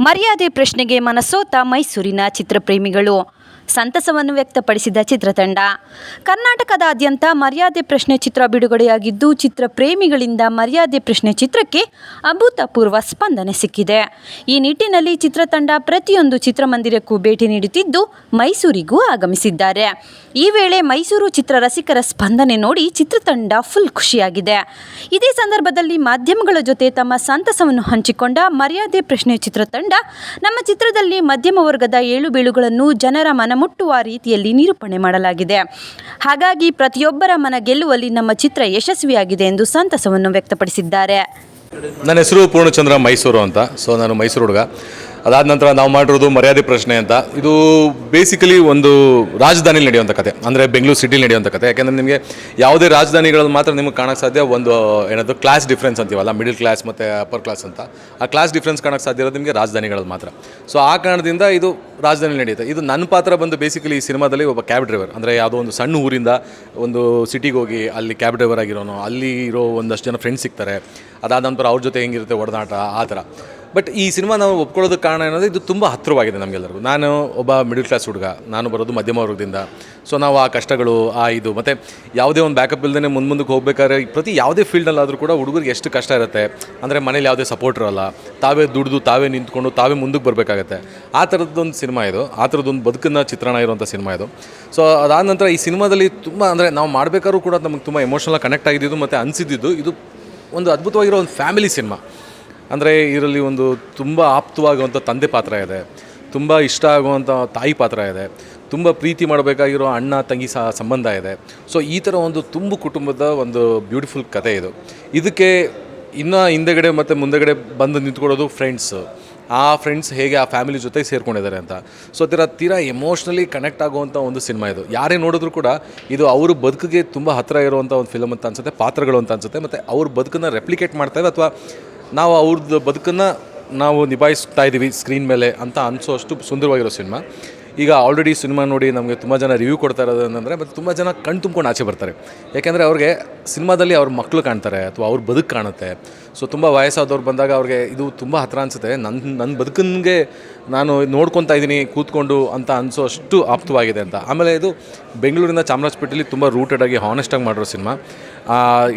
ಮರ್ಯಾದೆ ಪ್ರಶ್ನೆಗೆ ಮನಸೋತ ಮೈಸೂರಿನ ಚಿತ್ರಪ್ರೇಮಿಗಳು. ಸಂತಸವನ್ನು ವ್ಯಕ್ತಪಡಿಸಿದ ಚಿತ್ರತಂಡ. ಕರ್ನಾಟಕದಾದ್ಯಂತ ಮರ್ಯಾದೆ ಪ್ರಶ್ನೆ ಚಿತ್ರ ಬಿಡುಗಡೆಯಾಗಿದ್ದು, ಚಿತ್ರ ಪ್ರೇಮಿಗಳಿಂದ ಮರ್ಯಾದೆ ಪ್ರಶ್ನೆ ಚಿತ್ರಕ್ಕೆ ಅಭೂತಪೂರ್ವ ಸ್ಪಂದನೆ ಸಿಕ್ಕಿದೆ. ಈ ನಿಟ್ಟಿನಲ್ಲಿ ಚಿತ್ರತಂಡ ಪ್ರತಿಯೊಂದು ಚಿತ್ರಮಂದಿರಕ್ಕೂ ಭೇಟಿ ನೀಡುತ್ತಿದ್ದು, ಮೈಸೂರಿಗೂ ಆಗಮಿಸಿದ್ದಾರೆ. ಈ ವೇಳೆ ಮೈಸೂರು ಚಿತ್ರ ರಸಿಕರ ಸ್ಪಂದನೆ ನೋಡಿ ಚಿತ್ರತಂಡ ಫುಲ್ ಖುಷಿಯಾಗಿದೆ. ಇದೇ ಸಂದರ್ಭದಲ್ಲಿ ಮಾಧ್ಯಮಗಳ ಜೊತೆ ತಮ್ಮ ಸಂತಸವನ್ನು ಹಂಚಿಕೊಂಡ ಮರ್ಯಾದೆ ಪ್ರಶ್ನೆ ಚಿತ್ರತಂಡ, ನಮ್ಮ ಚಿತ್ರದಲ್ಲಿ ಮಧ್ಯಮ ವರ್ಗದ ಏಳು ಬೀಳುಗಳನ್ನು ಜನರ ಮನಮುಟ್ಟುವ ರೀತಿಯಲ್ಲಿ ನಿರೂಪಣೆ ಮಾಡಲಾಗಿದೆ. ಹಾಗಾಗಿ ಪ್ರತಿಯೊಬ್ಬರ ಮನ ಗೆಲ್ಲುವಲ್ಲಿ ನಮ್ಮ ಚಿತ್ರ ಯಶಸ್ವಿಯಾಗಿದೆ ಎಂದು ಸಂತಸವನ್ನು ವ್ಯಕ್ತಪಡಿಸಿದ್ದಾರೆ. ನನ್ನ ಹೆಸರು ಪೂರ್ಣಚಂದ್ರ ಮೈಸೂರು ಅಂತ. ಸೊ ನಾನು ಮೈಸೂರು ಹುಡುಗ. ಅದಾದ ನಂತರ ನಾವು ಮಾಡಿರೋದು ಮರ್ಯಾದೆ ಪ್ರಶ್ನೆ ಅಂತ. ಇದು ಬೇಸಿಕಲಿ ಒಂದು ರಾಜಧಾನಿಲಿ ನಡೆಯುವಂಥ ಕತೆ. ಅಂದರೆ ಬೆಂಗಳೂರು ಸಿಟಿಲಿ ನಡೆಯುವಂಥ ಕತೆ. ಯಾಕೆಂದರೆ ನಿಮಗೆ ಯಾವುದೇ ರಾಜಧಾನಿಗಳಲ್ಲಿ ಮಾತ್ರ ನಿಮಗೆ ಕಾಣೋಕ್ಕೆ ಸಾಧ್ಯ ಒಂದು, ಏನದು ಕ್ಲಾಸ್ ಡಿಫ್ರೆನ್ಸ್ ಅಂತೀವಲ್ಲ ಮಿಡಿಲ್ ಕ್ಲಾಸ್ ಮತ್ತು ಅಪ್ಪರ್ ಕ್ಲಾಸ್ ಅಂತ. ಆ ಕ್ಲಾಸ್ ಡಿಫ್ರೆನ್ಸ್ ಕಾಣೋಕೆ ಸಾಧ್ಯ ಇರೋದು ನಿಮಗೆ ರಾಜಧಾನಿಗಳಲ್ಲಿ ಮಾತ್ರ. ಸೊ ಆ ಕಾರಣದಿಂದ ಇದು ರಾಜಧಾನಿ ನಡೆಯುತ್ತೆ. ಇದು ನನ್ನ ಪಾತ್ರ ಬಂದು ಬೇಸಿಕಲಿ ಈ ಸಿನಿಮಾದಲ್ಲಿ ಒಬ್ಬ ಕ್ಯಾಬ್ ಡ್ರೈವರ್ ಅಂದರೆ ಯಾವುದೋ ಒಂದು ಸಣ್ಣ ಊರಿಂದ ಒಂದು ಸಿಟಿಗೆ ಹೋಗಿ ಅಲ್ಲಿ ಕ್ಯಾಬ್ ಡ್ರೈವರ್ ಆಗಿರೋನು, ಅಲ್ಲಿ ಇರೋ ಒಂದಷ್ಟು ಜನ ಫ್ರೆಂಡ್ಸ್ ಸಿಗ್ತಾರೆ. ಅದಾದ ನಂತರ ಅವ್ರ ಜೊತೆ ಹೆಂಗಿರುತ್ತೆ ಒಡನಾಟ, ಆ ಥರ. ಬಟ್ ಈ ಸಿನಿಮಾ ನಾವು ಒಪ್ಕೊಳ್ಳೋದಕ್ಕೆ ಕಾರಣ ಏನಂದರೆ ಇದು ತುಂಬ ಹತ್ತಿರವಾಗಿದೆ ನಮಗೆಲ್ಲರಿಗೂ. ನಾನು ಒಬ್ಬ ಮಿಡಲ್ ಕ್ಲಾಸ್ ಹುಡುಗ, ನಾನು ಬರೋದು ಮಧ್ಯಮ ವರ್ಗದಿಂದ. ಸೊ ನಾವು ಆ ಕಷ್ಟಗಳು, ಆ ಇದು, ಮತ್ತು ಯಾವುದೇ ಒಂದು ಬ್ಯಾಕಪ್ ಇಲ್ಲದೇ ಮುಂದೆ ಮುಂದಕ್ಕೆ ಹೋಗ್ಬೇಕಾದ್ರೆ ಪ್ರತಿ ಯಾವುದೇ ಫೀಲ್ಡಲ್ಲಾದರೂ ಕೂಡ ಹುಡುಗರಿಗೆ ಎಷ್ಟು ಕಷ್ಟ ಇರುತ್ತೆ, ಅಂದರೆ ಮನೇಲಿ ಯಾವುದೇ ಸಪೋರ್ಟ್ ಇರೋಲ್ಲ, ತಾವೇ ದುಡಿದು, ತಾವೇ ನಿಂತ್ಕೊಂಡು, ತಾವೇ ಮುಂದಕ್ಕೆ ಬರಬೇಕಾಗತ್ತೆ. ಆ ಥರದ್ದೊಂದು ಸಿನಿಮಾ ಇದು, ಆ ಥರದ್ದೊಂದು ಬದುಕನ್ನ ಚಿತ್ರಣ ಇರುವಂಥ ಸಿನಿಮಾ ಇದು. ಸೊ ಅದಾದ ನಂತರ ಈ ಸಿನಿಮಾದಲ್ಲಿ ತುಂಬ ಅಂದರೆ ನಾವು ಮಾಡಬೇಕಾದ್ರೂ ಕೂಡ ನಮಗೆ ತುಂಬ ಎಮೋಷನಲ್ ಕನೆಕ್ಟ್ ಆಗಿದ್ದು, ಮತ್ತು ಅನಿಸಿದ್ದು ಇದು ಒಂದು ಅದ್ಭುತವಾಗಿರೋ ಒಂದು ಫ್ಯಾಮಿಲಿ ಸಿನಿಮಾ ಅಂದರೆ ಇದರಲ್ಲಿ ಒಂದು ತುಂಬ ಆಪ್ತವಾಗುವಂಥ ತಂದೆ ಪಾತ್ರ ಇದೆ. ತುಂಬ ಇಷ್ಟ ಆಗುವಂಥ ತಾಯಿ ಪಾತ್ರ ಇದೆ. ತುಂಬ ಪ್ರೀತಿ ಮಾಡಬೇಕಾಗಿರೋ ಅಣ್ಣ, ತಂಗಿ ಸಹ ಸಂಬಂಧ ಇದೆ. ಸೊ ಈ ಥರ ಒಂದು ತುಂಬು ಕುಟುಂಬದ ಒಂದು ಬ್ಯೂಟಿಫುಲ್ ಕತೆ ಇದು. ಇದಕ್ಕೆ ಇನ್ನು ಹಿಂದೆಗಡೆ ಮತ್ತು ಮುಂದೆಗಡೆ ಬಂದು ನಿಂತ್ಕೊಳ್ಳೋದು ಫ್ರೆಂಡ್ಸ್ ಆ ಫ್ರೆಂಡ್ಸ್ ಹೇಗೆ ಆ ಫ್ಯಾಮಿಲಿ ಜೊತೆ ಸೇರ್ಕೊಂಡಿದ್ದಾರೆ ಅಂತ. ಸೊ ತೀರಾ ತೀರಾ ಎಮೋಷ್ನಲಿ ಕನೆಕ್ಟ್ ಆಗುವಂಥ ಒಂದು ಸಿನಿಮಾ ಇದು. ಯಾರೇ ನೋಡಿದ್ರು ಕೂಡ ಇದು ಅವ್ರ ಬದುಕಿಗೆ ತುಂಬ ಹತ್ತಿರ ಇರುವಂಥ ಒಂದು ಫಿಲಮ್ ಅಂತ ಅನ್ಸುತ್ತೆ, ಪಾತ್ರಗಳು ಅಂತ ಅನ್ಸುತ್ತೆ, ಮತ್ತು ಅವ್ರ ಬದುಕನ್ನು ರೆಪ್ಲಿಕೇಟ್ ಮಾಡ್ತಾರೆ ಅಥವಾ ನಾವು ಅವ್ರದ್ದು ಬದುಕನ್ನು ನಾವು ನಿಭಾಯಿಸ್ತಾ ಇದ್ದೀವಿ ಸ್ಕ್ರೀನ್ ಮೇಲೆ ಅಂತ ಅನಿಸೋ ಅಷ್ಟು ಸುಂದರವಾಗಿರೋ ಸಿನಿಮಾ. ಈಗ ಆಲ್ರೆಡಿ ಸಿನಿಮಾ ನೋಡಿ ನಮಗೆ ತುಂಬ ಜನ ರಿವ್ಯೂ ಕೊಡ್ತಾ ಇರೋದು ಅಂತಂದರೆ ಮತ್ತು ತುಂಬ ಜನ ಕಣ್ ತುಂಬ್ಕೊಂಡು ಆಚೆ ಬರ್ತಾರೆ. ಯಾಕೆಂದರೆ ಅವ್ರಿಗೆ ಸಿನಿಮಾದಲ್ಲಿ ಅವ್ರ ಮಕ್ಕಳು ಕಾಣ್ತಾರೆ, ಅಥವಾ ಅವ್ರ ಬದುಕು ಕಾಣುತ್ತೆ. ಸೊ ತುಂಬ ವಯಸ್ಸಾದವ್ರು ಬಂದಾಗ ಅವ್ರಿಗೆ ಇದು ತುಂಬ ಹತ್ರ ಅನಿಸುತ್ತೆ. ನನ್ನ ನನ್ನ ಬದುಕನ್ಗೆ ನಾನು ನೋಡ್ಕೊತಾ ಇದ್ದೀನಿ, ಕೂತ್ಕೊಂಡು ಅಂತ ಅನಿಸೋ ಅಷ್ಟು ಆಪ್ತವಾಗಿದೆ ಅಂತ. ಆಮೇಲೆ ಇದು ಬೆಂಗಳೂರಿನ ಚಾಮರಾಜಪೇಟೆಯಲ್ಲಿ ತುಂಬ ರೂಟೆಡ್ ಆಗಿ ಹಾನೆಸ್ಟಾಗಿ ಮಾಡಿರೋ ಸಿನಿಮಾ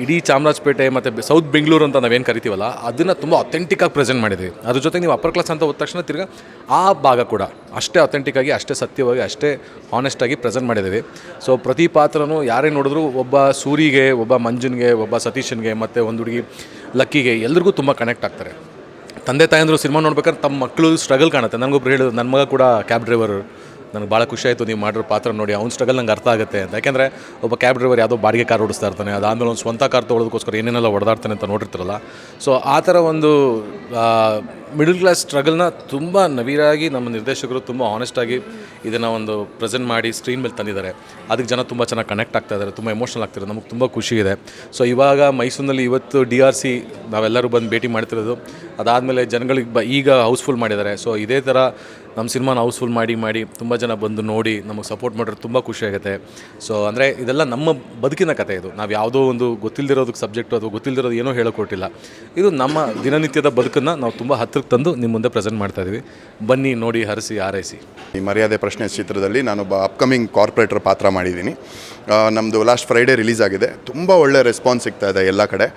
ಇಡೀ ಚಾಮರಾಜಪೇಟೆ ಮತ್ತು ಸೌತ್ ಬೆಂಗಳೂರು ಅಂತ ನಾವೇನು ಕರಿತೀವಲ್ಲ, ಅದನ್ನು ತುಂಬ ಅಥೆಂಟಿಕ್ಕಾಗಿ ಪ್ರೆಸೆಂಟ್ ಮಾಡಿದ್ವಿ. ಅದ್ರ ಜೊತೆಗೆ ನೀವು ಅಪ್ಪರ್ ಕ್ಲಾಸ್ ಅಂತ ಹೋದ ತಕ್ಷಣ ತಿರ್ಗಿ ಆ ಭಾಗ ಕೂಡ. ಅಷ್ಟೇ ಅಥೆಂಟಿಕ್ಕಾಗಿ ಅಷ್ಟೇ ಸತ್ಯವಾಗಿ, ಅಷ್ಟೇ ಹಾನೆಸ್ಟಾಗಿ ಪ್ರೆಸೆಂಟ್ ಮಾಡಿದ್ದೀವಿ. ಸೊ ಪ್ರತಿ ಪಾತ್ರನೂ ಯಾರೇ ನೋಡಿದ್ರು ಒಬ್ಬ ಸೂರಿಗೆ, ಒಬ್ಬ ಮಂಜುನ್ಗೆ, ಒಬ್ಬ ಸತೀಶನ್ಗೆ, ಮತ್ತು ಒಂದು ಹುಡುಗಿ ಲಕ್ಕಿಗೆ ಎಲ್ರಿಗೂ ತುಂಬ ಕನೆಕ್ಟ್ ಆಗ್ತಾರೆ. ತಂದೆ ತಾಯಂದರು ಸಿನಿಮಾ ನೋಡ್ಬೇಕಾದ್ರೆ ತಮ್ಮ ಮಕ್ಕಳು ಸ್ಟ್ರಗಲ್ ಕಾಣುತ್ತೆ. ನನಗೊಬ್ರು ಹೇಳಿದ್ರು ನನ್ನ ಮಗ ಕೂಡ ಕ್ಯಾಬ್ ಡ್ರೈವರ್ ನನಗೆ ಭಾಳ ಖುಷಿ ಆಯಿತು ನೀವು ಮಾಡಿರೋ ಪಾತ್ರ ನೋಡಿ. ಅವ್ನ ಸ್ಟ್ರಗಲ್ ನಂಗೆ ಅರ್ಥ ಆಗುತ್ತೆ ಅಂತ. ಯಾಕೆಂದರೆ ಒಬ್ಬ ಕ್ಯಾಬ್ ಡ್ರೈವರ್ ಯಾವುದೋ ಬಾಡಿಗೆ ಕಾರ್ ಓಡಿಸ್ತಾ ಇರ್ತಾನೆ ಅದಾದಮೇಲೆ ಒಂದು ಸ್ವಂತ ಕಾರ್ ತೊಗೊಳೋದಕ್ಕೋಸ್ಕರ ಏನೇನೆಲ್ಲ ಹೊಡೆದಾಡ್ತಾನೆ ಅಂತ ನೋಡಿರ್ತಾರಲ್ಲ. ಸೊ ಆ ಥರ ಒಂದು ಮಿಡಲ್ ಕ್ಲಾಸ್ ಸ್ಟ್ರಗಲ್ನ ತುಂಬ ನವೀರಾಗಿ ನಮ್ಮ ನಿರ್ದೇಶಕರು ತುಂಬ ಆನೆಸ್ಟಾಗಿ ಇದನ್ನು ಒಂದು ಪ್ರೆಸೆಂಟ್ ಮಾಡಿ ಸ್ಕ್ರೀನ್ ಮೇಲೆ ತಂದಿದ್ದಾರೆ. ಅದಕ್ಕೆ ಜನ ತುಂಬ ಚೆನ್ನಾಗಿ ಕನೆಕ್ಟ್ ಆಗ್ತಾ ಇದ್ದಾರೆ ತುಂಬ ಎಮೋಷನಲ್ ಆಗ್ತಿದ್ದಾರೆ ನಮಗೆ ತುಂಬ ಖುಷಿ ಇದೆ. ಸೊ ಇವಾಗ ಮೈಸೂರಿನಲ್ಲಿ ಇವತ್ತು ಡಿ ಆರ್ ಸಿ ನಾವೆಲ್ಲರೂ ಬಂದು ಭೇಟಿ ಮಾಡ್ತಿರೋದು, ಅದಾದಮೇಲೆ ಜನಗಳಿಗೆ ಬ, ಈಗ ಹೌಸ್ಫುಲ್ ಮಾಡಿದ್ದಾರೆ. ಸೊ ಇದೇ ಥರ ನಮ್ಮ ಸಿನಿಮಾನ ಹೌಸ್ಫುಲ್ ಮಾಡಿ ಮಾಡಿ ತುಂಬ ಜನ ಬಂದು ನೋಡಿ ನಮಗೆ ಸಪೋರ್ಟ್ ಮಾಡಿದ್ರೆ ತುಂಬ ಖುಷಿಯಾಗುತ್ತೆ ಸೊ ಅಂದರೆ ಇದೆಲ್ಲ ನಮ್ಮ ಬದುಕಿನ ಕತೆ ಇದು. ನಾವು ಯಾವುದೋ ಒಂದು ಗೊತ್ತಿಲ್ಲದಿರೋದಕ್ಕೆ ಸಬ್ಜೆಕ್ಟು ಅಥವಾ ಗೊತ್ತಿಲ್ಲದಿರೋದು ಏನೋ ಹೇಳಿಕೊಟ್ಟಿಲ್ಲ. ಇದು ನಮ್ಮ ದಿನನಿತ್ಯದ ಬದುಕನ್ನು ನಾವು ತುಂಬ ಹತ್ತಿರಕ್ಕೆ ತಂದು ನಿಮ್ಮ ಮುಂದೆ ಪ್ರೆಸೆಂಟ್ ಮಾಡ್ತಾ ಇದ್ದೀವಿ ಬನ್ನಿ, ನೋಡಿ, ಹರಿಸಿ ಆರೈಸಿ ಈ ಮರ್ಯಾದೆ ಪ್ರಶ್ನೆ ಚಿತ್ರದಲ್ಲಿ ನಾನೊಬ್ಬ ಅಪ್ಕಮಿಂಗ್ ಕಾರ್ಪೊರೇಟರ್ ಪಾತ್ರ ಮಾಡಿದ್ದೀನಿ. ನಮ್ಮದು ಲಾಸ್ಟ್ ಫ್ರೈಡೇ ರಿಲೀಸ್ ಆಗಿದೆ. ತುಂಬ ಒಳ್ಳೆ ರೆಸ್ಪಾನ್ಸ್ ಸಿಗ್ತಾ ಇದೆ ಎಲ್ಲ ಕಡೆ.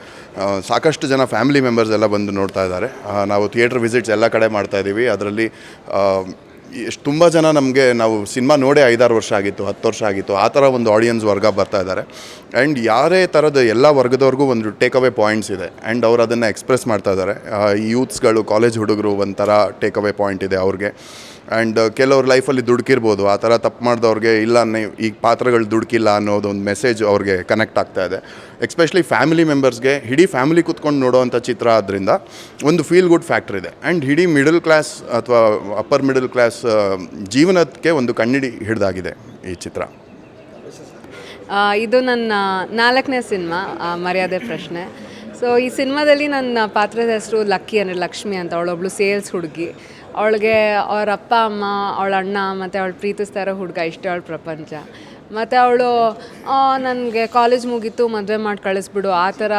ಸಾಕಷ್ಟು ಜನ ಫ್ಯಾಮಿಲಿ ಮೆಂಬರ್ಸ್ ಎಲ್ಲ ಬಂದು ನೋಡ್ತಾ ಇದ್ದಾರೆ. ನಾವು ಥಿಯೇಟ್ರ್ ವಿಸಿಟ್ಸ್ ಎಲ್ಲ ಕಡೆ ಮಾಡ್ತಾ ಇದ್ದೀವಿ. ಅದರಲ್ಲಿ ಎಷ್ಟು ತುಂಬ ಜನ ನಮಗೆ ನಾವು ಸಿನಿಮಾ ನೋಡೇ ಐದಾರು ವರ್ಷ ಆಗಿತ್ತು, ಹತ್ತು ವರ್ಷ ಆಗಿತ್ತು. ಆ ಥರ ಒಂದು ಆಡಿಯನ್ಸ್ ವರ್ಗ ಬರ್ತಾ ಇದ್ದಾರೆ. ಆ್ಯಂಡ್ ಯಾರೇ ಥರದ ಎಲ್ಲ ವರ್ಗದವ್ರಿಗೂ ಒಂದು ಟೇಕ್ ಅವೇ ಪಾಯಿಂಟ್ಸ್ ಇದೆ. ಆ್ಯಂಡ್ ಅವ್ರು ಅದನ್ನು ಎಕ್ಸ್ಪ್ರೆಸ್ ಮಾಡ್ತಾ ಇದ್ದಾರೆ. ಯೂತ್ಸ್ಗಳು ಕಾಲೇಜ್ ಹುಡುಗರು ಒಂಥರ ಟೇಕ್ ಅವೇ ಪಾಯಿಂಟ್ ಇದೆ ಅವ್ರಿಗೆ. ಆ್ಯಂಡ್ ಕೆಲವ್ರ ಲೈಫಲ್ಲಿ ದುಡುಕಿರ್ಬೋದು. ಆ ಥರ ತಪ್ಪು ಮಾಡಿದವ್ರಿಗೆ ಇಲ್ಲ ನೀವು ಈ ಪಾತ್ರಗಳು ದುಡುಕಿಲ್ಲ ಅನ್ನೋದು ಒಂದು ಮೆಸೇಜ್ ಅವ್ರಿಗೆ ಕನೆಕ್ಟ್ ಆಗ್ತಾ ಇದೆ. ಎಕ್ಸ್ಪೆಷಲಿ ಫ್ಯಾಮಿಲಿ ಮೆಂಬರ್ಸ್ಗೆ ಇಡೀ ಫ್ಯಾಮಿಲಿ ಕುತ್ಕೊಂಡು ನೋಡೋವಂಥ ಚಿತ್ರ ಆದ್ದರಿಂದ ಒಂದು ಫೀಲ್ ಗುಡ್ ಫ್ಯಾಕ್ಟ್ರ್ ಇದೆ. ಆ್ಯಂಡ್ ಇಡೀ ಮಿಡಲ್ ಕ್ಲಾಸ್ ಅಥವಾ ಅಪ್ಪರ್ ಮಿಡಲ್ ಕ್ಲಾಸ್ ಜೀವನಕ್ಕೆ ಒಂದು ಕಣ್ಣಿಡಿ ಹಿಡಿದಾಗಿದೆ ಈ ಚಿತ್ರ. ಇದು ನನ್ನ ನಾಲ್ಕನೇ ಸಿನಿಮಾ ಮರ್ಯಾದೆ ಪ್ರಶ್ನೆ. ಸೊ ಈ ಸಿನಿಮಾದಲ್ಲಿ ನನ್ನ ಪಾತ್ರದ ಹೆಸರು ಲಕ್ಕಿ ಅಂದರೆ ಲಕ್ಷ್ಮಿ ಅಂತ. ಅವಳೊಬ್ಳು ಸೇಲ್ಸ್ ಹುಡುಗಿ. ಅವಳಿಗೆ ಅವ್ರ ಅಪ್ಪ ಅಮ್ಮ ಅವಳ ಅಣ್ಣ ಮತ್ತು ಅವಳು ಪ್ರೀತಿಸ್ತಾ ಇರೋ ಹುಡುಗ ಇಷ್ಟೇ ಅವಳ ಪ್ರಪಂಚ. ಮತ್ತು ಅವಳು ನನಗೆ ಕಾಲೇಜ್ ಮುಗೀತು, ಮದುವೆ ಮಾಡಿ ಕಳಿಸ್ಬಿಡು. ಆ ಥರ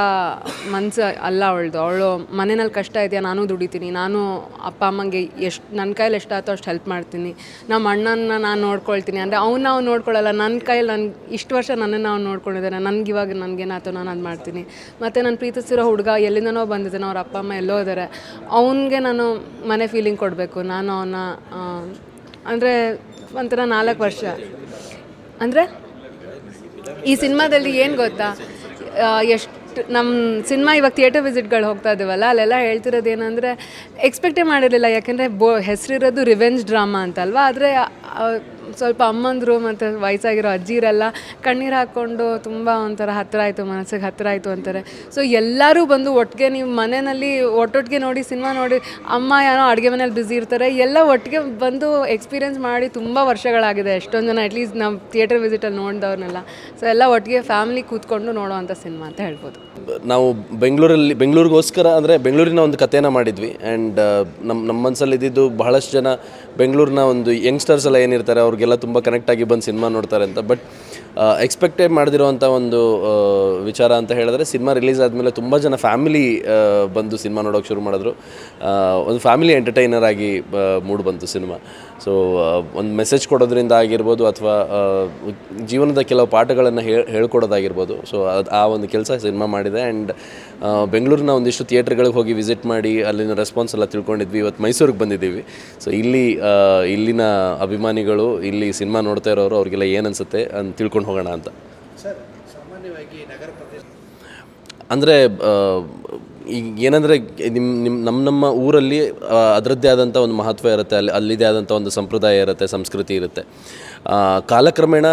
ಮನಸ್ಸು ಅಲ್ಲ ಅವಳದು. ಅವಳು ಮನೆಯಲ್ಲಿ ಕಷ್ಟ ಇದೆಯಾ? ನಾನು ದುಡಿತೀನಿ. ನಾನು ಅಪ್ಪ ಅಮ್ಮಂಗೆ ಎಷ್ಟು ನನ್ನ ಕೈಯಲ್ಲಿ ಎಷ್ಟಾಯ್ತೋ ಅಷ್ಟು ಹೆಲ್ಪ್ ಮಾಡ್ತೀನಿ. ನಮ್ಮ ಅಣ್ಣನ ನಾನು ನೋಡ್ಕೊಳ್ತೀನಿ. ಅಂದರೆ ಅವನ್ನ ಅವ್ನು ನೋಡ್ಕೊಳ್ಳಲ್ಲ ನನ್ನ ಕೈಯಲ್ಲಿ ನಾನು, ಇಷ್ಟು ವರ್ಷ ನನ್ನನ್ನು ಅವ್ನು ನೋಡ್ಕೊಂಡಿದ್ದಾನೆ ನನಗೆ ಇವಾಗ ನನಗೇನಾಯ್ತು ನಾನು ಅದು ಮಾಡ್ತೀನಿ. ಮತ್ತು ನಾನು ಪ್ರೀತಿಸಿರೋ ಹುಡುಗ ಎಲ್ಲಿಂದನೋ ಬಂದಿದ್ದಾನೆ ಅವ್ರ ಅಪ್ಪ ಅಮ್ಮ ಎಲ್ಲೋ ಇದ್ದಾರೆ ಅವನಿಗೆ ನಾನು ಮನೆ ಫೀಲಿಂಗ್ ಕೊಡಬೇಕು. ನಾನು ಅವನ ಅಂದರೆ ಒಂಥರ ನಾಲ್ಕು ವರ್ಷ. ಅಂದರೆ ಈ ಸಿನಿಮಾದಲ್ಲಿ ಏನು ಗೊತ್ತಾ? ಎಷ್ಟು ನಮ್ಮ ಸಿನಿಮಾ ಇವಾಗ ಥಿಯೇಟರ್ ವಿಸಿಟ್ಗಳು ಹೋಗ್ತಾ ಇದ್ದೀವಲ್ಲ ಅಲ್ಲೆಲ್ಲ ಹೇಳ್ತಿರೋದು ಏನಂದರೆ ಎಕ್ಸ್ಪೆಕ್ಟೇ ಮಾಡಿರಲಿಲ್ಲ. ಯಾಕೆಂದರೆ ಬೋ ಹೆಸರಿರೋದು ರಿವೆಂಜ್ ಡ್ರಾಮಾ ಅಂತಲ್ವಾ? ಆದರೆ ಸ್ವಲ್ಪ ಅಮ್ಮಂದರು ಮತ್ತು ವಯಸ್ಸಾಗಿರೋ ಅಜ್ಜಿರೆಲ್ಲ ಕಣ್ಣೀರು ಹಾಕ್ಕೊಂಡು ತುಂಬ ಒಂಥರ ಹತ್ತಿರ ಆಯಿತು, ಮನಸ್ಸಿಗೆ ಹತ್ತಿರ ಆಯಿತು ಅಂತಾರೆ. ಸೊ ಎಲ್ಲರೂ ಬಂದು ಒಟ್ಟಿಗೆ ನೀವು ಮನೆಯಲ್ಲಿ ಒಟ್ಟೊಟ್ಟಿಗೆ ನೋಡಿ, ಸಿನಿಮಾ ನೋಡಿ, ಅಮ್ಮ ಯಾರೋ ಅಡುಗೆ ಮನೇಲಿ ಬ್ಯುಸಿ ಇರ್ತಾರೆ, ಎಲ್ಲ ಒಟ್ಟಿಗೆ ಬಂದು ಎಕ್ಸ್ಪೀರಿಯೆನ್ಸ್ ಮಾಡಿ ತುಂಬ ವರ್ಷಗಳಾಗಿದೆ ಎಷ್ಟೊಂದು ಜನ ಅಟ್ಲೀಸ್ಟ್ ನಾವು ಥಿಯೇಟರ್ ವಿಸಿಟಲ್ಲಿ ನೋಡಿದವ್ರನ್ನೆಲ್ಲ ಸೊ ಎಲ್ಲ ಒಟ್ಟಿಗೆ ಫ್ಯಾಮಿಲಿ ಕೂತ್ಕೊಂಡು ನೋಡೋವಂಥ ಸಿನಿಮಾ ಅಂತ ಹೇಳ್ಬೋದು. ನಾವು ಬೆಂಗಳೂರಲ್ಲಿ, ಬೆಂಗಳೂರಿಗೋಸ್ಕರ ಅಂದರೆ ಬೆಂಗಳೂರಿನ ಒಂದು ಕಥೆನ ಮಾಡಿದ್ವಿ. ಆ್ಯಂಡ್ ನಮ್ಮ ನಮ್ಮ ಮನಸ್ಸಲ್ಲಿ ಇದ್ದಿದ್ದು ಬಹಳಷ್ಟು ಜನ ಬೆಂಗಳೂರಿನ ಒಂದು ಯಂಗ್ಸ್ಟರ್ಸ್ ಎಲ್ಲ ಏನಿರ್ತಾರೆ ಅವ್ರಿಗೆಲ್ಲ ತುಂಬ ಕನೆಕ್ಟ್ ಆಗಿ ಬಂದು ಸಿನಿಮಾ ನೋಡ್ತಾರೆ ಅಂತ. ಬಟ್ ಎಕ್ಸ್ಪೆಕ್ಟೇ ಮಾಡ್ದಿರೋವಂಥ ಒಂದು ವಿಚಾರ ಅಂತ ಹೇಳಿದ್ರೆ ಸಿನಿಮಾ ರಿಲೀಸ್ ಆದಮೇಲೆ ತುಂಬ ಜನ ಫ್ಯಾಮಿಲಿ ಬಂದು ಸಿನಿಮಾ ನೋಡೋಕೆ ಶುರು ಮಾಡಿದ್ರು. ಒಂದು ಫ್ಯಾಮಿಲಿ ಎಂಟರ್ಟೈನರ್ ಆಗಿ ಮೂಡ್ ಬಂತು ಸಿನಿಮಾ ಸೊ ಒಂದು ಮೆಸೇಜ್ ಕೊಡೋದ್ರಿಂದ ಆಗಿರ್ಬೋದು ಅಥವಾ ಜೀವನದ ಕೆಲವು ಪಾಠಗಳನ್ನು ಹೇಳ್ ಹೇಳ್ಕೊಡೋದಾಗಿರ್ಬೋದು. ಸೊ ಅದು ಆ ಒಂದು ಕೆಲಸ ಸಿನಿಮಾ ಮಾಡಿದೆ. ಆ್ಯಂಡ್ ಬೆಂಗಳೂರಿನ ಒಂದಿಷ್ಟು ಥಿಯೇಟ್ರ್ಗಳಿಗೆ ಹೋಗಿ ವಿಸಿಟ್ ಮಾಡಿ ಅಲ್ಲಿನ ರೆಸ್ಪಾನ್ಸ್ ಎಲ್ಲ ತಿಳ್ಕೊಂಡಿದ್ವಿ. ಇವತ್ತು ಮೈಸೂರಿಗೆ ಬಂದಿದ್ದೀವಿ. ಸೊ ಇಲ್ಲಿ ಇಲ್ಲಿನ ಅಭಿಮಾನಿಗಳು ಇಲ್ಲಿ ಸಿನಿಮಾ ನೋಡ್ತಾ ಇರೋರು ಅವರಿಗೆಲ್ಲ ಏನು ಅನಿಸುತ್ತೆ ಅಂತ ತಿಳ್ಕೊಂಡು ಹೋಗೋಣ ಅಂತ. ಅಂದರೆ ಈಗ ಏನಂದರೆ ನಿಮ್ಮ ನಿಮ್ಮ ನಮ್ಮ ನಮ್ಮ ಊರಲ್ಲಿ ಅದರದ್ದೇ ಆದಂಥ ಒಂದು ಮಹತ್ವ ಇರುತ್ತೆ. ಅಲ್ಲಿ ಅಲ್ಲಿದೇ ಆದಂಥ ಒಂದು ಸಂಪ್ರದಾಯ ಇರುತ್ತೆ ಸಂಸ್ಕೃತಿ ಇರುತ್ತೆ. ಕಾಲಕ್ರಮೇಣ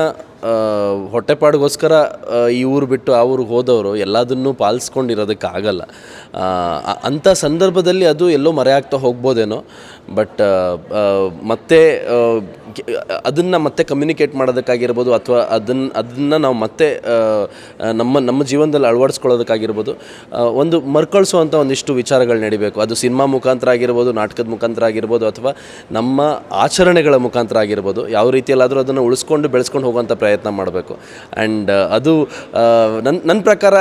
ಹೊಟ್ಟೆಪಾಡಿಗೋಸ್ಕರ ಈ ಊರು ಬಿಟ್ಟು ಆ ಊರಿಗೆ ಹೋದವರು ಎಲ್ಲದನ್ನೂ ಪಾಲಿಸ್ಕೊಂಡಿರೋದಕ್ಕಾಗಲ್ಲ. ಅಂಥ ಸಂದರ್ಭದಲ್ಲಿ ಅದು ಎಲ್ಲೋ ಮರೆಯಾಗ್ತಾ ಹೋಗ್ಬೋದೇನೋ, ಬಟ್ ಮತ್ತೆ ಅದನ್ನು ಮತ್ತೆ ಕಮ್ಯುನಿಕೇಟ್ ಮಾಡೋದಕ್ಕಾಗಿರ್ಬೋದು ಅಥವಾ ಅದನ್ನು ಅದನ್ನು ನಾವು ಮತ್ತೆ ನಮ್ಮ ನಮ್ಮ ಜೀವನದಲ್ಲಿ ಅಳವಡಿಸ್ಕೊಳ್ಳೋದಕ್ಕಾಗಿರ್ಬೋದು ಒಂದು ಮರ್ಕಳಿಸುವಂಥ ಒಂದಿಷ್ಟು ವಿಚಾರಗಳು ನಡಿಬೇಕು. ಅದು ಸಿನಿಮಾ ಮುಖಾಂತರ ಆಗಿರ್ಬೋದು, ನಾಟಕದ ಮುಖಾಂತರ ಆಗಿರ್ಬೋದು ಅಥವಾ ನಮ್ಮ ಆಚರಣೆಗಳ ಮುಖಾಂತರ ಆಗಿರ್ಬೋದು. ಯಾವ ರೀತಿಯಲ್ಲಾದರೂ ಅದನ್ನು ಉಳಿಸ್ಕೊಂಡು ಬೆಳೆಸ್ಕೊಂಡು ಹೋಗುವಂಥ ಪ್ರಯತ್ನ ಮಾಡಬೇಕು. ಆ್ಯಂಡ್ ಅದು ನನ್ನ ನನ್ನ ಪ್ರಕಾರ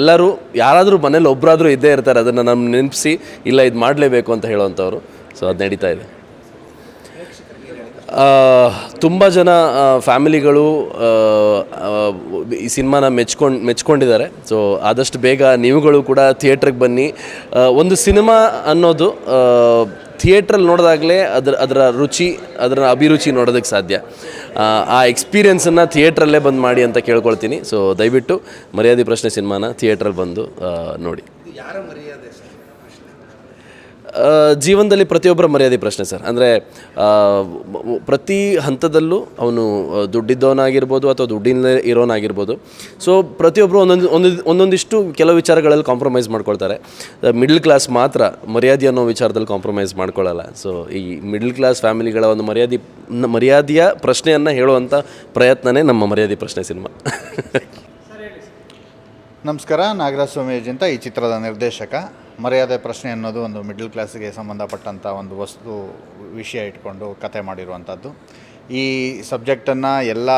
ಎಲ್ಲರೂ, ಯಾರಾದರೂ ಮನೇಲಿ ಒಬ್ಬರಾದರೂ ಇದ್ದೇ ಇರ್ತಾರೆ, ಅದನ್ನು ನಮ್ಮ ನೆನಪಿಸಿ, ಇಲ್ಲ ಇದು ಮಾಡಲೇಬೇಕು ಅಂತ ಹೇಳುವಂಥವ್ರು ಸೊ ಅದು ನಡೀತಾ ಇದೆ. ತುಂಬ ಜನ ಫ್ಯಾಮಿಲಿಗಳು ಈ ಸಿನಿಮಾನ ಮೆಚ್ಕೊಂಡು, ಮೆಚ್ಕೊಂಡಿದ್ದಾರೆ. ಸೊ ಆದಷ್ಟು ಬೇಗ ನೀವುಗಳು ಕೂಡ ಥಿಯೇಟ್ರಿಗೆ ಬನ್ನಿ. ಒಂದು ಸಿನಿಮಾ ಅನ್ನೋದು ಥಿಯೇಟ್ರಲ್ಲಿ ನೋಡಿದಾಗಲೇ ಅದ್ರ ಅದರ ರುಚಿ ಅದರ ಅಭಿರುಚಿ ನೋಡೋದಕ್ಕೆ ಸಾಧ್ಯ. ಆ, ಎಕ್ಸ್ಪೀರಿಯೆನ್ಸನ್ನು ಥಿಯೇಟ್ರಲ್ಲೇ ಬಂದು ಮಾಡಿ ಅಂತ ಕೇಳ್ಕೊಳ್ತೀನಿ. ಸೊ ದಯವಿಟ್ಟು ಮರ್ಯಾದೆ ಪ್ರಶ್ನೆ ಸಿನಿಮಾನ ಥಿಯೇಟ್ರಲ್ಲಿ ಬಂದು ನೋಡಿ. ಜೀವನದಲ್ಲಿ ಪ್ರತಿಯೊಬ್ಬರ ಮರ್ಯಾದೆ ಪ್ರಶ್ನೆ ಸರ್. ಅಂದರೆ ಪ್ರತಿ ಹಂತದಲ್ಲೂ ಅವನು ದುಡ್ಡಿದ್ದವನಾಗಿರ್ಬೋದು ಅಥವಾ ದುಡ್ಡಿನ ಇರೋನಾಗಿರ್ಬೋದು. ಸೊ ಪ್ರತಿಯೊಬ್ಬರು ಒಂದೊಂದು ಒಂದೊಂದು, ಒಂದೊಂದಿಷ್ಟು ಕೆಲವು ವಿಚಾರಗಳಲ್ಲಿ ಕಾಂಪ್ರಮೈಸ್ ಮಾಡ್ಕೊಳ್ತಾರೆ. ಮಿಡ್ಲ್ ಕ್ಲಾಸ್ ಮಾತ್ರ ಮರ್ಯಾದೆ ಅನ್ನೋ ವಿಚಾರದಲ್ಲಿ ಕಾಂಪ್ರಮೈಸ್ ಮಾಡ್ಕೊಳ್ಳಲ್ಲ. ಸೊ ಈ ಮಿಡ್ಲ್ ಕ್ಲಾಸ್ ಫ್ಯಾಮಿಲಿಗಳ ಒಂದು ಮರ್ಯಾದೆ ಮರ್ಯಾದೆಯ ಪ್ರಶ್ನೆಯನ್ನು ಹೇಳುವಂಥ ಪ್ರಯತ್ನನೇ ನಮ್ಮ ಮರ್ಯಾದೆ ಪ್ರಶ್ನೆ ಸಿನಿಮಾ. ನಮಸ್ಕಾರ ನಾಗರಾಜ ಸ್ವಾಮೀಜಿ ಅಂತ ಈ ಚಿತ್ರದ ನಿರ್ದೇಶಕ. ಮರ್ಯಾದೆ ಪ್ರಶ್ನೆ ಅನ್ನೋದು ಒಂದು ಮಿಡ್ಲ್ ಕ್ಲಾಸಿಗೆ ಸಂಬಂಧಪಟ್ಟಂಥ ಒಂದು ವಸ್ತು, ವಿಷಯ ಇಟ್ಕೊಂಡು ಕತೆ ಮಾಡಿರುವಂಥದ್ದು ಈ ಸಬ್ಜೆಕ್ಟನ್ನು ಎಲ್ಲ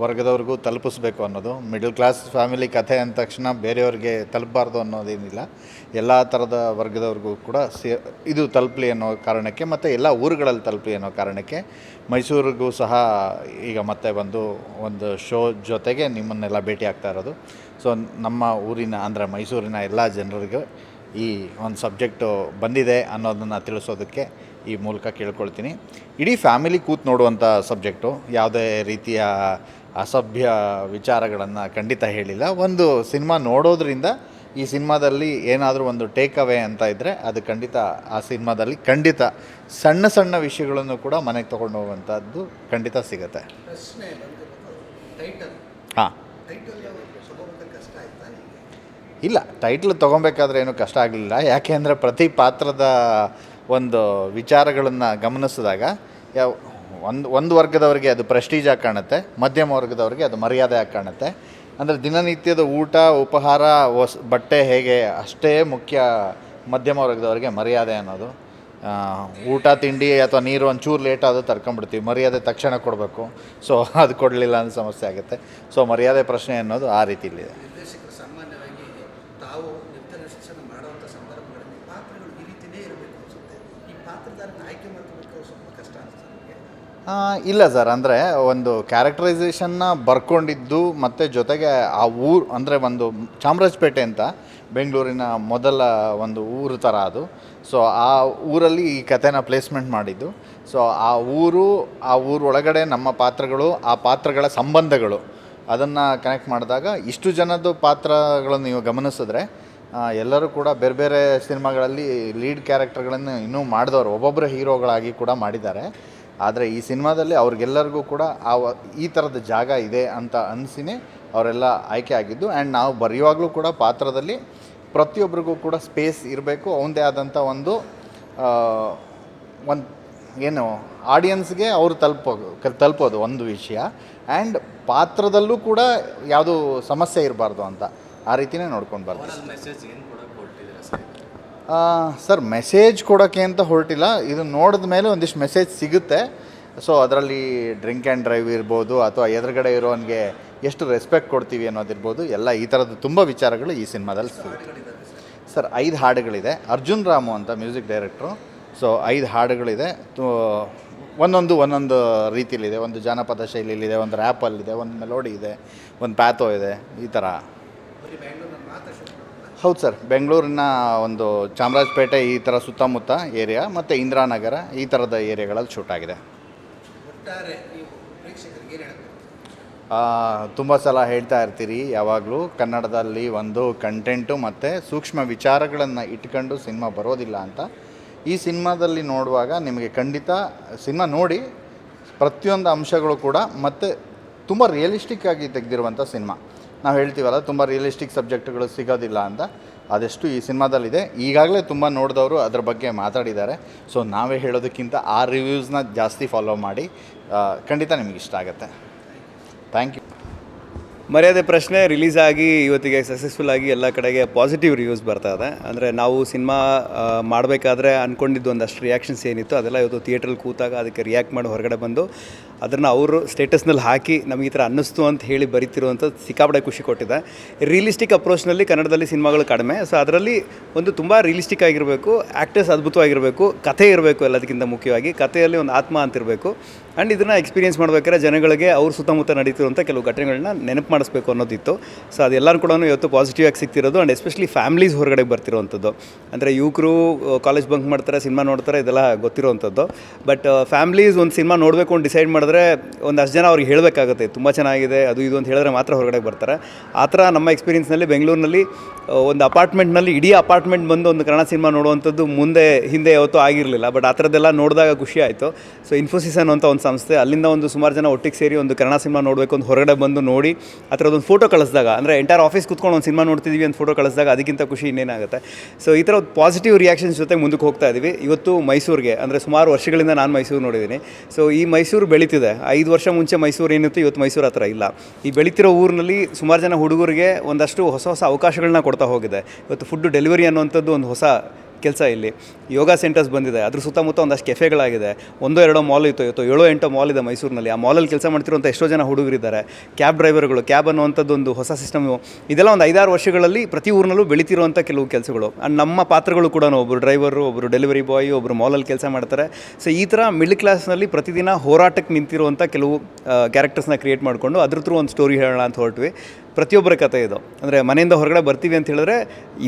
ವರ್ಗದವ್ರಿಗೂ ತಲುಪಿಸ್ಬೇಕು ಅನ್ನೋದು ಮಿಡಲ್ ಕ್ಲಾಸ್ ಫ್ಯಾಮಿಲಿ ಕಥೆ ಅಂದ ತಕ್ಷಣ ಬೇರೆಯವ್ರಿಗೆ ತಲುಪಬಾರ್ದು ಅನ್ನೋದೇನಿಲ್ಲ. ಎಲ್ಲ ಥರದ ವರ್ಗದವ್ರಿಗೂ ಕೂಡ ಸೇ, ಇದು ತಲುಪಲಿ ಅನ್ನೋ ಕಾರಣಕ್ಕೆ ಮತ್ತು ಎಲ್ಲ ಊರುಗಳಲ್ಲಿ ತಲುಪಲಿ ಅನ್ನೋ ಕಾರಣಕ್ಕೆ ಮೈಸೂರಿಗೂ ಸಹ ಈಗ ಮತ್ತೆ ಬಂದು ಒಂದು ಶೋ ಜೊತೆಗೆ ನಿಮ್ಮನ್ನೆಲ್ಲ ಭೇಟಿ ಆಗ್ತಾ ಇರೋದು. ಸೊ ನಮ್ಮ ಊರಿನ ಅಂದರೆ ಮೈಸೂರಿನ ಎಲ್ಲ ಜನರಿಗೆ ಈ ಒಂದು ಸಬ್ಜೆಕ್ಟು ಬಂದಿದೆ ಅನ್ನೋದನ್ನು ತಿಳಿಸೋದಕ್ಕೆ ಈ ಮೂಲಕ ಕೇಳ್ಕೊಳ್ತೀನಿ. ಇಡೀ ಫ್ಯಾಮಿಲಿ ಕೂತ್ ನೋಡುವಂಥ ಸಬ್ಜೆಕ್ಟು ಯಾವುದೇ ರೀತಿಯ ಅಸಭ್ಯ ವಿಚಾರಗಳನ್ನು ಖಂಡಿತ ಹೇಳಿಲ್ಲ. ಒಂದು ಸಿನಿಮಾ ನೋಡೋದ್ರಿಂದ ಈ ಸಿನಿಮಾದಲ್ಲಿ ಏನಾದರೂ ಒಂದು ಟೇಕ್ ಅವೇ ಅಂತ ಇದ್ದರೆ ಅದು ಖಂಡಿತ ಆ ಸಿನಿಮಾದಲ್ಲಿ ಖಂಡಿತ ಸಣ್ಣ ಸಣ್ಣ ವಿಷಯಗಳನ್ನು ಕೂಡ ಮನೆಗೆ ತೊಗೊಂಡು ಹೋಗುವಂಥದ್ದು ಖಂಡಿತ ಸಿಗುತ್ತೆ. ಹಾಂ. ಇಲ್ಲ ಟೈಟ್ಲ್ ತೊಗೊಬೇಕಾದ್ರೆ ಏನು ಕಷ್ಟ ಆಗಲಿಲ್ಲ. ಯಾಕೆ ಅಂದರೆ ಪ್ರತಿ ಪಾತ್ರದ ಒಂದು ವಿಚಾರಗಳನ್ನು ಗಮನಿಸಿದಾಗ, ಯಾವ ಒಂದು ಒಂದು ವರ್ಗದವರಿಗೆ ಅದು ಪ್ರೆಸ್ಟೀಜ್ ಆಗಿ ಕಾಣುತ್ತೆ, ಮಧ್ಯಮ ವರ್ಗದವರಿಗೆ ಅದು ಮರ್ಯಾದೆ ಆಗಿ ಕಾಣುತ್ತೆ. ಅಂದರೆ ದಿನನಿತ್ಯದ ಊಟ, ಉಪಹಾರ ವಸ್ ಬಟ್ಟೆ ಹೇಗೆ, ಅಷ್ಟೇ ಮುಖ್ಯ ಮಧ್ಯಮ ವರ್ಗದವರಿಗೆ ಮರ್ಯಾದೆ ಅನ್ನೋದು. ಊಟ, ತಿಂಡಿ ಅಥವಾ ನೀರು ಒಂಚೂರು ಲೇಟ್ ಆದರೂ ತರ್ಕೊಂಬಿಡ್ತೀವಿ ಮರ್ಯಾದೆ ತಕ್ಷಣ ಕೊಡಬೇಕು. ಸೊ ಅದು ಕೊಡಲಿಲ್ಲ ಅನ್ನೋ ಸಮಸ್ಯೆ ಆಗುತ್ತೆ. ಸೊ ಮರ್ಯಾದೆ ಪ್ರಶ್ನೆ ಅನ್ನೋದು ಆ ರೀತಿಲಿದೆ ನಿರ್ದೇಶಕರು ಸಾಮಾನ್ಯವಾಗಿ ತಾವು ನಿರ್ದೇಶನ ಮಾಡುವಂಥ ಸಂದರ್ಭಗಳಲ್ಲಿ ಪಾತ್ರಗಳು ಈ ರೀತಿಯೇ ಇರಬೇಕು ಅನಿಸುತ್ತೆ ಈ ಪಾತ್ರಧಾರನ ಆಯ್ಕೆ ಮಾಡ್ಕೋಬೇಕು ಸ್ವಲ್ಪ ಕಷ್ಟ ಅನಿಸುತ್ತೆ ನನಗೆ ಆ, ಇಲ್ಲ ಸರ್, ಅಂದರೆ ಒಂದು ಕ್ಯಾರೆಕ್ಟರೈಸೇಷನ್ನ ಬರ್ಕೊಂಡಿದ್ದು ಮತ್ತು ಜೊತೆಗೆ ಆ ಊರು, ಅಂದರೆ ಒಂದು ಚಾಮರಾಜಪೇಟೆ ಅಂತ ಬೆಂಗಳೂರಿನ ಮೊದಲ ಒಂದು ಊರು ಥರ ಅದು. ಸೊ ಆ ಊರಲ್ಲಿ ಈ ಕಥೆನ ಪ್ಲೇಸ್ಮೆಂಟ್ ಮಾಡಿದ್ದು. ಸೊ ಆ ಊರು, ಆ ಊರೊಳಗಡೆ ನಮ್ಮ ಪಾತ್ರಗಳು, ಆ ಪಾತ್ರಗಳ ಸಂಬಂಧಗಳು, ಅದನ್ನು ಕನೆಕ್ಟ್ ಮಾಡಿದಾಗ ಇಷ್ಟು ಜನದ ಪಾತ್ರಗಳನ್ನು ನೀವು ಗಮನಿಸಿದ್ರೆ ಎಲ್ಲರೂ ಕೂಡ ಬೇರೆ ಬೇರೆ ಸಿನಿಮಾಗಳಲ್ಲಿ ಲೀಡ್ ಕ್ಯಾರೆಕ್ಟರ್ಗಳನ್ನು ಇನ್ನೂ ಮಾಡಿದವರು ಒಬ್ಬೊಬ್ಬರು ಹೀರೋಗಳಾಗಿ ಕೂಡ ಮಾಡಿದ್ದಾರೆ. ಆದರೆ ಈ ಸಿನಿಮಾದಲ್ಲಿ ಅವ್ರಿಗೆಲ್ಲರಿಗೂ ಕೂಡ ಆ ಈ ಥರದ ಜಾಗ ಇದೆ ಅಂತ ಅನಿಸಿನೇ ಅವರೆಲ್ಲ ಆಯ್ಕೆ ಆಗಿದ್ದು. ಆ್ಯಂಡ್ ನಾವು ಬರೆಯುವಾಗಲೂ ಕೂಡ ಪಾತ್ರದಲ್ಲಿ ಪ್ರತಿಯೊಬ್ಬರಿಗೂ ಕೂಡ ಸ್ಪೇಸ್ ಇರಬೇಕು. ಅವನದೇ ಆದಂಥ ಒಂದು ಒಂದು ಏನು ಆಡಿಯನ್ಸ್ಗೆ ಅವರು ತಲುಪೋ ಕ- ತಲುಪೋದು ಒಂದು ವಿಷಯ. ಆ್ಯಂಡ್ ಪಾತ್ರದಲ್ಲೂ ಕೂಡ ಯಾವುದು ಸಮಸ್ಯೆ ಇರಬಾರ್ದು ಅಂತ ಆ ರೀತಿನೇ ನೋಡ್ಕೊಂಡು ಬರ್ತೀವಿ. ಆ, ಸರ್ ಮೆಸೇಜ್ ಕೊಡೋಕ್ಕೆ ಅಂತ ಹೊರಟಿಲ್ಲ. ಇದು ನೋಡಿದ ಮೇಲೆ ಒಂದಿಷ್ಟು ಮೆಸೇಜ್ ಸಿಗುತ್ತೆ. ಸೊ ಅದರಲ್ಲಿ ಡ್ರಿಂಕ್ ಆ್ಯಂಡ್ ಡ್ರೈವ್ ಇರ್ಬೋದು, ಅಥವಾ ಎದುರುಗಡೆ ಇರೋನಿಗೆ ಎಷ್ಟು ರೆಸ್ಪೆಕ್ಟ್ ಕೊಡ್ತೀವಿ ಅನ್ನೋದಿರ್ಬೋದು. ಎಲ್ಲ ಈ ಥರದ್ದು ತುಂಬ ವಿಚಾರಗಳು ಈ ಸಿನಿಮಾದಲ್ಲಿ ಸಿಗುತ್ತೆ. ಸರ್, ಐದು ಹಾಡುಗಳಿದೆ. ಅರ್ಜುನ್ ರಾಮು ಅಂತ ಮ್ಯೂಸಿಕ್ ಡೈರೆಕ್ಟ್ರು ಸೊ ಐದು ಹಾಡುಗಳಿದೆ. ಒಂದೊಂದು ಒಂದೊಂದು ರೀತಿಯಲ್ಲಿದೆ. ಒಂದು ಜಾನಪದ ಶೈಲಿಯಲ್ಲಿದೆ, ಒಂದು ರ್ಯಾಪಲ್ಲಿದೆ ಒಂದು ಮೆಲೋಡಿ ಇದೆ, ಒಂದು ಪ್ಯಾಥೋ ಇದೆ, ಈ ಥರ ಹೌದು ಸರ್ ಬೆಂಗಳೂರಿನ ಒಂದು ಚಾಮರಾಜಪೇಟೆ ಈ ಥರ ಸುತ್ತಮುತ್ತ ಏರಿಯಾ ಮತ್ತು ಇಂದಿರಾನಗರ ಈ ಥರದ ಏರಿಯಾಗಳಲ್ಲಿ ಶೂಟ್ ಆಗಿದೆ. ತುಂಬ ಸಲ ಹೇಳ್ತಾ ಇರ್ತೀರಿ ಯಾವಾಗಲೂ ಕನ್ನಡದಲ್ಲಿ ಒಂದು ಕಂಟೆಂಟು ಮತ್ತು ಸೂಕ್ಷ್ಮ ವಿಚಾರಗಳನ್ನು ಇಟ್ಕೊಂಡು ಸಿನಿಮಾ ಬರೋದಿಲ್ಲ ಅಂತ. ಈ ಸಿನಿಮಾದಲ್ಲಿ ನೋಡುವಾಗ ನಿಮಗೆ ಖಂಡಿತ ಸಿನಿಮಾ ನೋಡಿ ಪ್ರತಿಯೊಂದು ಅಂಶಗಳು ಕೂಡ ಮತ್ತು ತುಂಬ ರಿಯಲಿಸ್ಟಿಕ್ ಆಗಿ ತೆಗೆದಿರುವಂಥ ಸಿನಿಮಾ. ನಾವು ಹೇಳ್ತೀವಲ್ಲ, ತುಂಬ ರಿಯಲಿಸ್ಟಿಕ್ ಸಬ್ಜೆಕ್ಟ್ಗಳು ಸಿಗೋದಿಲ್ಲ ಅಂತ. ಅದೆಷ್ಟು ಈ ಸಿನಿಮಾದಲ್ಲಿದೆ. ಈಗಾಗಲೇ ತುಂಬ ನೋಡಿದವರು ಅದ್ರ ಬಗ್ಗೆ ಮಾತಾಡಿದ್ದಾರೆ. ಸೊ ನಾವೇ ಹೇಳೋದಕ್ಕಿಂತ ಆ ರಿವ್ಯೂಸ್ನ ಜಾಸ್ತಿ ಫಾಲೋ ಮಾಡಿ. ಖಂಡಿತ ನಿಮಗೆ ಇಷ್ಟ ಆಗುತ್ತೆ. ಥ್ಯಾಂಕ್ ಯು ಮರ್ಯಾದೆ ಪ್ರಶ್ನೆ ರಿಲೀಸ್ ಆಗಿ, ಇವತ್ತಿಗೆ ಸಕ್ಸಸ್ಫುಲ್ ಆಗಿ ಎಲ್ಲ ಕಡೆಗೆ ಪಾಸಿಟಿವ್ ರಿವ್ಯೂಸ್ ಬರ್ತಾ ಇದೆ. ಅಂದರೆ ನಾವು ಸಿನಿಮಾ ಮಾಡಬೇಕಾದ್ರೆ ಅಂದ್ಕೊಂಡಿದ್ದು ಒಂದಷ್ಟು ರಿಯಾಕ್ಷನ್ಸ್ ಏನಿತ್ತು, ಅದೆಲ್ಲ ಇವತ್ತು ಥಿಯೇಟ್ರಲ್ಲಿ ಕೂತಾಗ ಅದಕ್ಕೆ ರಿಯಾಕ್ಟ್ ಮಾಡಿ ಹೊರಗಡೆ ಬಂದು ಅದನ್ನು ಅವರು ಸ್ಟೇಟಸ್ನಲ್ಲಿ ಹಾಕಿ ನಮಗೆ ಈ ಥರ ಅನ್ನಿಸ್ತು ಅಂತ ಹೇಳಿ ಬರೀತಿರುವಂಥದ್ದು ಸಿಕ್ಕಾಪಡೆ ಖುಷಿ ಕೊಟ್ಟಿದೆ. ರಿಯಲಿಸ್ಟಿಕ್ ಅಪ್ರೋಚ್ನಲ್ಲಿ ಕನ್ನಡದಲ್ಲಿ ಸಿನಿಮಾಗಳು ಕಡಿಮೆ. ಸೊ ಅದರಲ್ಲಿ ಒಂದು ತುಂಬ ರಿಯಲಿಸ್ಟಿಕ್ ಆಗಿರಬೇಕು ಆ್ಯಕ್ಟರ್ಸ್ ಅದ್ಭುತವಾಗಿರಬೇಕು, ಕಥೆ ಇರಬೇಕು ಎಲ್ಲದಕ್ಕಿಂತ ಮುಖ್ಯವಾಗಿ. ಕಥೆಯಲ್ಲಿ ಒಂದು ಆತ್ಮ ಅಂತಿರಬೇಕು ಆ್ಯಂಡ್ ಇದನ್ನು ಎಕ್ಸ್ಪೀರಿಯನ್ಸ್ ಮಾಡಬೇಕಾದ್ರೆ ಜನಗಳಿಗೆ ಅವ್ರ ಸುತ್ತಮುತ್ತ ನಡೀತಿರುವಂಥ ಕೆಲವು ಘಟನೆಗಳನ್ನ ನೆನಪು ಮಾಡಿಸ್ಬೇಕು ಅನ್ನೋದಿತ್ತು. ಸೊ ಅದೆಲ್ಲರೂ ಕೂಡ ಇವತ್ತು ಪಾಸಿಟಿವ್ ಆಗಿ ಸಿಗ್ತಿರೋದು ಆ್ಯಂಡ್ ಎಸ್ಪೆಷಲಿ ಫ್ಯಾಮ್ಲೀಸ್ ಹೊರಗಡೆ ಬರ್ತಿರುವಂಥದ್ದು. ಅಂದರೆ ಯುವಕರು ಕಾಲೇಜ್ ಬಂಕ್ ಮಾಡ್ತಾರೆ, ಸಿನಿಮಾ ನೋಡ್ತಾರೆ, ಇದೆಲ್ಲ ಗೊತ್ತಿರುವಂಥದ್ದು. ಬಟ್ ಫ್ಯಾಮಿಲೀಸ್ ಒಂದು ಸಿನಿಮಾ ನೋಡಬೇಕು ಅಂತ ಡಿಸೈಡ್ ಮಾಡಿದ್ರೆ ಒಂದಷ್ಟು ಜನ ಅವ್ರಿಗೆ ಹೇಳಬೇಕಾಗುತ್ತೆ, ತುಂಬ ಚೆನ್ನಾಗಿದೆ, ಅದು ಇದು ಅಂತ ಹೇಳಿದ್ರೆ ಮಾತ್ರ ಹೊರಗಡೆ ಬರ್ತಾರೆ. ಆ ಥರ ನಮ್ಮ ಎಕ್ಸ್ಪೀರಿಯನ್ಸ್ನಲ್ಲಿ ಬೆಂಗಳೂರಿನಲ್ಲಿ ಒಂದು ಅಪಾರ್ಟ್ಮೆಂಟ್ನಲ್ಲಿ, ಇಡೀ ಅಪಾರ್ಟ್ಮೆಂಟ್ ಬಂದು ಒಂದು ಕನ್ನಡ ಸಿನಿಮಾ ನೋಡುವಂಥದ್ದು ಮುಂದೆ, ಹಿಂದೆ ಯಾವತ್ತೂ ಆಗಿರಲಿಲ್ಲ. ಬಟ್ ಆ ಥರದ್ದೆಲ್ಲ ನೋಡಿದಾಗ ಖುಷಿ ಆಯಿತು. ಸೊ, ಇನ್ಫೋಸಿಸ್ ಅನ್ನೋಂಥ ಒಂದು ಸಂಸ್ಥೆ, ಅಲ್ಲಿಂದ ಒಂದು ಸುಮಾರು ಜನ ಒಟ್ಟಿಗೆ ಸೇರಿ ಒಂದು ಕನ್ನಡ ಸಿನಿಮಾ ನೋಡಬೇಕು ಅಂತ ಹೊರಗಡೆ ಬಂದು ನೋಡಿ, ಆ ಥರದೊಂದು ಫೋಟೋ ಕಳಿಸಿದಾಗ, ಅಂದರೆ ಎಂಟೈರ್ ಆಫೀಸ್ ಕುತ್ಕೊಂಡು ಒಂದು ಸಿನಿಮಾ ನೋಡ್ತಿದ್ದೀವಿ ಅಂತ ಫೋಟೋ ಕಳಿಸಿದಾಗ ಅದಕ್ಕಿಂತ ಖುಷಿ ಇನ್ನೇನಾಗುತ್ತೆ. ಸೊ, ಈ ಥರ ಪಾಸಿಟಿವ್ ರಿಯಾಕ್ಷನ್ಸ್ ಜೊತೆ ಮುಂದಕ್ಕೆ ಹೋಗ್ತಾ ಇದ್ದೀವಿ ಇವತ್ತು ಮೈಸೂರಿಗೆ, ಅಂದರೆ ಸುಮಾರು ವರ್ಷಗಳಿಂದ ನಾನು ಮೈಸೂರು ನೋಡಿದ್ದೀನಿ. ಸೊ, ಈ ಮೈಸೂರು ಬೆಳೀತಿದೆ ಐದು ವರ್ಷ ಮುಂಚೆ ಮೈಸೂರು ಏನಿತ್ತು, ಇವತ್ತು ಮೈಸೂರು ಹತ್ರ ಇಲ್ಲ. ಈ ಬೆಳೀತಿರೋ ಊರಿನಲ್ಲಿ ಸುಮಾರು ಜನ ಹುಡುಗರಿಗೆ ಒಂದಷ್ಟು ಹೊಸ ಹೊಸ ಅವಕಾಶಗಳನ್ನ ಕೊಡ್ತಾ ಹೋಗಿದೆ. ಇವತ್ತು ಫುಡ್ ಡೆಲಿವರಿ ಅನ್ನುವಂಥದ್ದು ಒಂದು ಹೊಸ ಕೆಲಸ ಇಲ್ಲಿ. ಯೋಗ ಸೆಂಟರ್ಸ್ ಬಂದಿದೆ. ಅದ್ರ ಸುತ್ತಮುತ್ತ ಒಂದಷ್ಟು ಕೆಫೆಗಳಾಗಿದೆ. ಒಂದೋ ಎರಡೋ ಮಾಲ್ ಇತ್ತು. ಇವತ್ತು ಏಳೋ ಎಂಟೋ ಮಾಲ್ ಇದೆ ಮೈಸೂರಿನಲ್ಲಿ. ಆ ಮಾಲಲ್ಲಿ ಕೆಲಸ ಮಾಡ್ತಿರುವಂಥ ಎಷ್ಟೋ ಜನ ಹುಡುಗರಿದ್ದಾರೆ ಕ್ಯಾಬ್ ಡ್ರೈವರ್ಗಳು ಕ್ಯಾಬ್ ಅನ್ನುವಂಥದ್ದೊಂದು ಹೊಸ ಸಿಸ್ಟಮು ಇದೆಲ್ಲ ಒಂದು ಐದಾರು ವರ್ಷಗಳಲ್ಲಿ ಪ್ರತಿ ಊರಿನಲ್ಲೂ ಬೆಳೀತಿರುವಂಥ ಕೆಲವು ಕೆಲಸಗಳು. ಆ್ಯಂಡ್ ನಮ್ಮ ಪಾತ್ರಗಳು ಕೂಡ ಒಬ್ಬರು ಡ್ರೈವರು ಒಬ್ಬರು ಡೆಲಿವರಿ ಬಾಯ್ ಒಬ್ಬರು ಮಾಲಲ್ಲಿ ಕೆಲಸ ಮಾಡ್ತಾರೆ. ಸೊ ಈ ಥರ ಮಿಡ್ಲ್ ಕ್ಲಾಸ್ನಲ್ಲಿ ಪ್ರತಿದಿನ ಹೋರಾಟಕ್ಕೆ ನಿಂತಿರುವಂಥ ಕೆಲವು ಕ್ಯಾರೆಕ್ಟರ್ಸ್ನ ಕ್ರಿಯೇಟ್ ಮಾಡಿಕೊಂಡು ಅದ್ರ ಥ್ರೂ ಒಂದು ಸ್ಟೋರಿ ಹೇಳೋಣ ಅಂತ ಹೊರಟ್ವಿ. ಪ್ರತಿಯೊಬ್ಬರ ಕತೆ ಇದು. ಅಂದರೆ ಮನೆಯಿಂದ ಹೊರಗಡೆ ಬರ್ತೀವಿ ಅಂತ ಹೇಳಿದ್ರೆ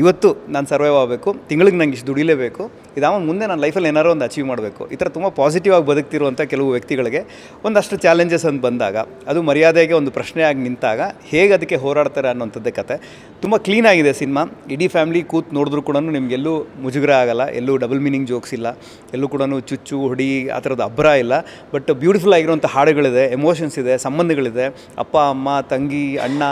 ಇವತ್ತು ನಾನು ಸರ್ವೈವ್ ಆಗಬೇಕು, ತಿಂಗಳಿಗೆ ನಂಗೆ ಇಷ್ಟು ದುಡಿಲೇಬೇಕು. ಇದಾವ ಮುಂದೆ ನಾನು ಲೈಫಲ್ಲಿ ಏನಾರೋ ಒಂದು ಅಚೀವ್ ಮಾಡಬೇಕು. ಈ ಥರ ತುಂಬ ಪಾಸಿಟಿವ್ ಆಗಿ ಬದುಕ್ತಿರುವಂಥ ಕೆಲವು ವ್ಯಕ್ತಿಗಳಿಗೆ ಒಂದಷ್ಟು ಚಾಲೆಂಜಸ್ ಅಂತ ಬಂದಾಗ, ಅದು ಮರ್ಯಾದೆಗೆ ಒಂದು ಪ್ರಶ್ನೆಯಾಗಿ ನಿಂತಾಗ ಹೇಗೆ ಅದಕ್ಕೆ ಹೋರಾಡ್ತಾರೆ ಅನ್ನೋಂಥದ್ದೇ ಕತೆ. ತುಂಬ ಕ್ಲೀನ್ ಆಗಿದೆ ಸಿನಿಮಾ. ಇಡೀ ಫ್ಯಾಮಿಲಿ ಕೂತ್ ನೋಡಿದ್ರು ಕೂಡ ನಿಮಗೆಲ್ಲೂ ಮುಜುಗರ ಆಗಲ್ಲ. ಎಲ್ಲೂ ಡಬಲ್ ಮೀನಿಂಗ್ ಜೋಕ್ಸ್ ಇಲ್ಲ. ಎಲ್ಲೂ ಕೂಡ ಚುಚ್ಚು, ಹೊಡಿ, ಆ ಥರದ ಅಬ್ಬರ ಇಲ್ಲ. ಬಟ್ ಬ್ಯೂಟಿಫುಲ್ ಆಗಿರುವಂಥ ಹಾಡುಗಳಿದೆ ಎಮೋಷನ್ಸ್ ಇದೆ, ಸಂಬಂಧಗಳಿದೆ. ಅಪ್ಪ, ಅಮ್ಮ, ತಂಗಿ, ಅಣ್ಣ,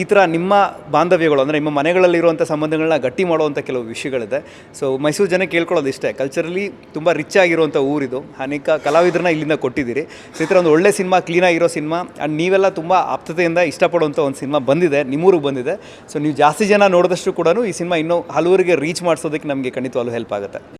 ಈ ಥರ ನಿಮ್ಮ ಬಾಂಧವ್ಯಗಳು, ಅಂದರೆ ನಿಮ್ಮ ಮನೆಗಳಲ್ಲಿರುವಂಥ ಸಂಬಂಧಗಳನ್ನ ಗಟ್ಟಿ ಮಾಡುವಂಥ ಕೆಲವು ವಿಷಯಗಳಿದೆ. ಸೊ ಮೈಸೂರು ಜನ ಕೇಳ್ಕೊಳ್ಳೋದು ಇಷ್ಟೇ. ಕಲ್ಚರಲಿ ತುಂಬ ರಿಚ್ ಆಗಿರುವಂಥ ಊರಿದು. ಅನೇಕ ಕಲಾವಿದರನ್ನ ಇಲ್ಲಿಂದ ಕೊಟ್ಟಿದ್ದೀರಿ. ಸೊ ಒಂದು ಒಳ್ಳೆ ಸಿನಿಮಾ ಕ್ಲೀನಾಗಿರೋ ಸಿನಿಮಾ ಆ್ಯಂಡ್ ನೀವೆಲ್ಲ ತುಂಬ ಆಪ್ತತೆಯಿಂದ ಇಷ್ಟಪಡುವಂಥ ಒಂದು ಸಿನಿಮಾ ಬಂದಿದೆ, ನಿಮ್ಮೂರಿಗೆ ಬಂದಿದೆ. ಸೊ, ನೀವು ಜಾಸ್ತಿ ಜನ ನೋಡಿದಷ್ಟು ಕೂಡ ಈ ಸಿನಿಮಾ ಇನ್ನೂ ಹಲವರಿಗೆ ರೀಚ್ ಮಾಡಿಸೋದಕ್ಕೆ ನಮಗೆ ಖಂಡಿತವಾಗ್ಲೂ ಹೆಲ್ಪ್ ಆಗುತ್ತೆ.